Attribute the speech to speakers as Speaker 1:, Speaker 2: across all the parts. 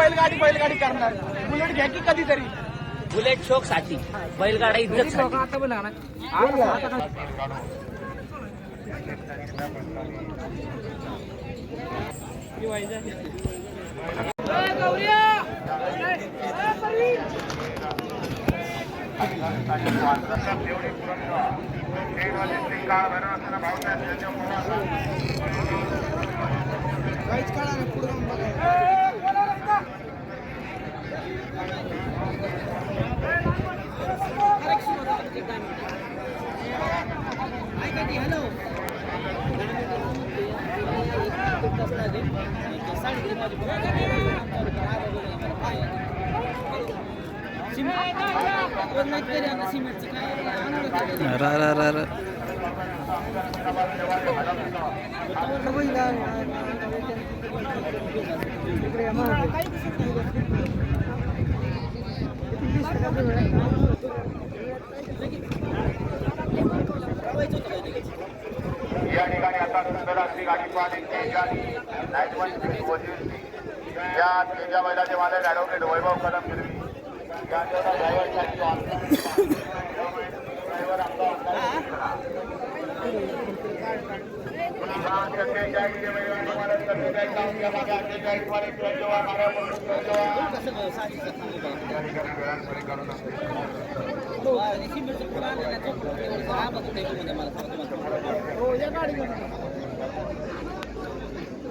Speaker 1: बैलगाडी बैलगाडी करणार. बुलेट घ्या की कधीतरी.
Speaker 2: बुलेट शोकसाठी. बैलगाडा इज्जत
Speaker 3: रा रा रा
Speaker 4: या ठिकाणी आता सुंदर अशी गाडी तेजानी नाईट वन वजीर या तेजा बैलाचे मालक ॲडव्होकेट वैभव कदम गिरवी या तेजा ड्रायव्हरसाठी ड्रायव्हर आपला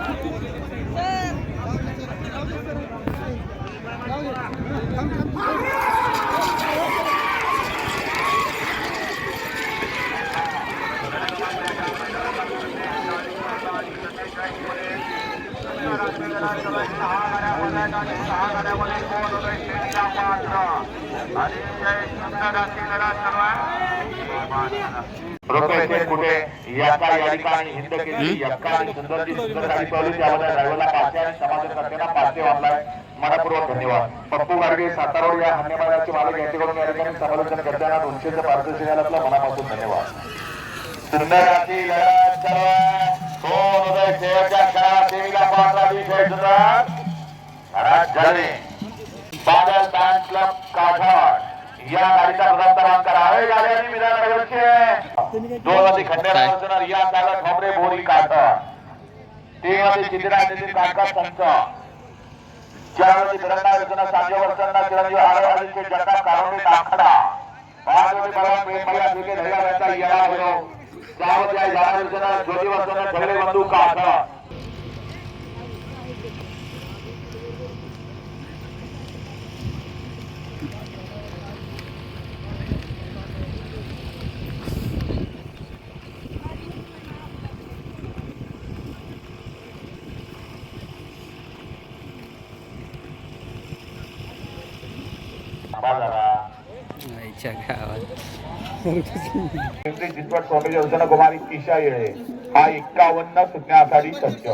Speaker 3: हम्म.
Speaker 4: रुपये कुठे या ठिकाणी हिंद केली यक्का आणि सुंदरची सुंदर गाडी ड्रायव्हरला पाचशे आणि पाचशे वापलाय मनपूर्वक धन्यवाद. पप्पू गाडगे सातारोड या हन्यमानाचे मालक यांच्याकडून या ठिकाणी समालोचन करताना दोनशेचं पारितोषिक आपलं मनापासून धन्यवाद. सुंदर उदय पाहता बादल बँक क्लब काठाड या गाडीचा प्रथम क्रमांक आहे गाडी आणि विधाननगरचे दोन मध्ये खंडेराव या चालक ठोंबरे बोरी काठाड तीन मध्ये चित्रा नितीन काका चारमध्ये बिरंडा अर्जुन सांजे वर्षांना चिरंजीव आरोग्याचे जगताप कारोंडे बलवान प्रेमया होतो वर्षांना काठाड बाजारा
Speaker 3: आईच्या गावात.
Speaker 4: चिंचवड स्वामी योजना कुमारी किशा येळे. हा एक्कावन्न सुटण्यासाठी सज्ज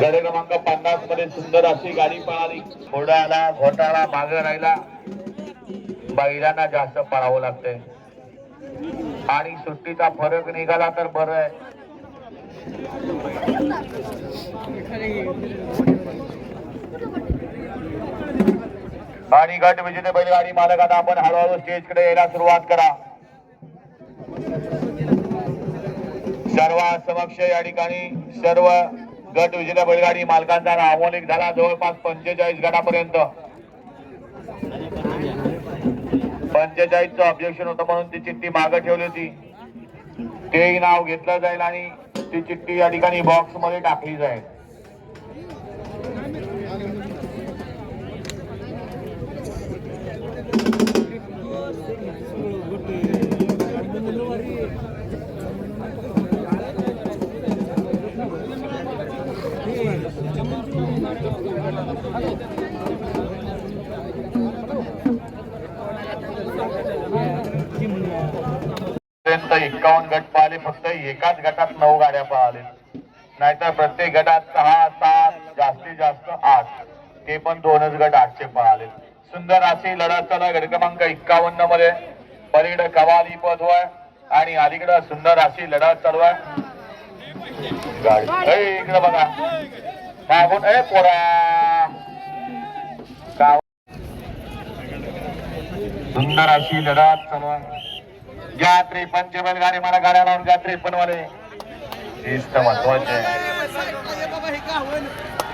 Speaker 4: गाडी क्रमांक पन्नासमध्ये सुंदर अशी गाडी पळाली. घोडाला घोटाळा मागे राहिला. बैलांना जास्त पळावं लागतंय. आणि सुट्टीचा फरक निघाला तर बरं आहे. आणि गट विजेते बैलगाडी मालक आपण हळूहळू स्टेजकडे यायला सुरुवात करा. सर्व समक्ष या ठिकाणी सर्व गट विजेता बैलगाडी मालकांचा नामोलिक झाला जवळपास पंचेचाळीस गटापर्यंत. पंचेचाळीसचं ऑब्जेक्शन होतं म्हणून ती चिठ्ठी मागं ठेवली होती. तेही नाव घेतलं जाईल आणि ती चिठ्ठी या ठिकाणी बॉक्समध्ये टाकली जाईल. पर्यंत एकावन्न गट पाहिले फक्त एकाच गटात नऊ गाड्या पाहिले नाहीतर प्रत्येक गटात सहा सात जास्तीत जास्त आठ. ते पण दोनच गट आठशे पळाले. सुंदर अशी लढत चालू गट क्रमांक एक्कावन्नमध्ये. पलीकडे कवाली पद होय आणि अलीकडे सुंदर अशी लढत चालू आहे. गाडी. इकडे बघा. मागून ए पोरा. सुंदर अशी लढत चालू आहे. ज्या त्रेपन्न बैलगाडी मला गाड्या लावून ज्या त्रेपन्न वाले शिस्त महत्त्वाचे.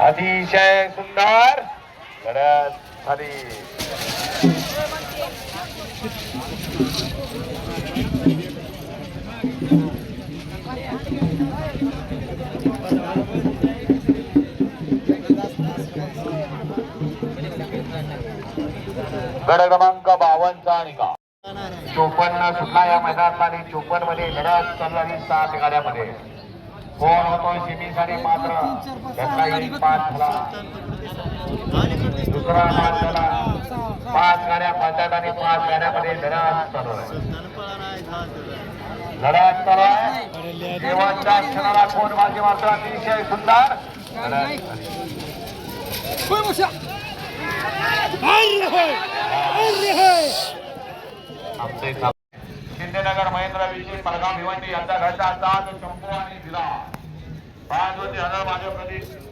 Speaker 4: अतिशय सुंदर लढत झाली गड क्रमांक बावनचा निकाल चोपन्न सुद्धा या मैदानात आणि चोपन्नमध्ये लढत चालणारी सात गाड्यामध्ये. कोण होतो सेमीसाठी मात्र त्याचा एक पाच झाला. दुसरा पाच झाला. पाच गाड्या पळतात आणि पाच गाड्यामध्ये लढत चालू आहे. लढत चालू आहे. देवांच्या क्षणाला कोण बाजी मात्र अतिशय सुंदर. लढत. झाली. शिंदेनगर महेंद्र विजय पडगाव भिवंडी यांचा घरचा सात शंभू आणि दिला. पाच हजार माझ्या प्रदेशमध्ये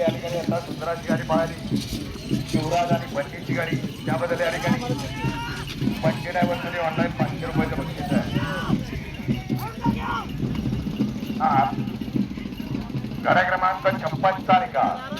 Speaker 4: या ठिकाणी आता सुंदराची गाडी पळाली. शिवराज आणि बंटीची गाडी. त्याबद्दल या ठिकाणी पंचे ड्रायव्हरसाठी ऑनलाईन पाचशे रुपयाचं बक्षीस आहे. हा. गाड्या क्रमांक छप्पन तारखा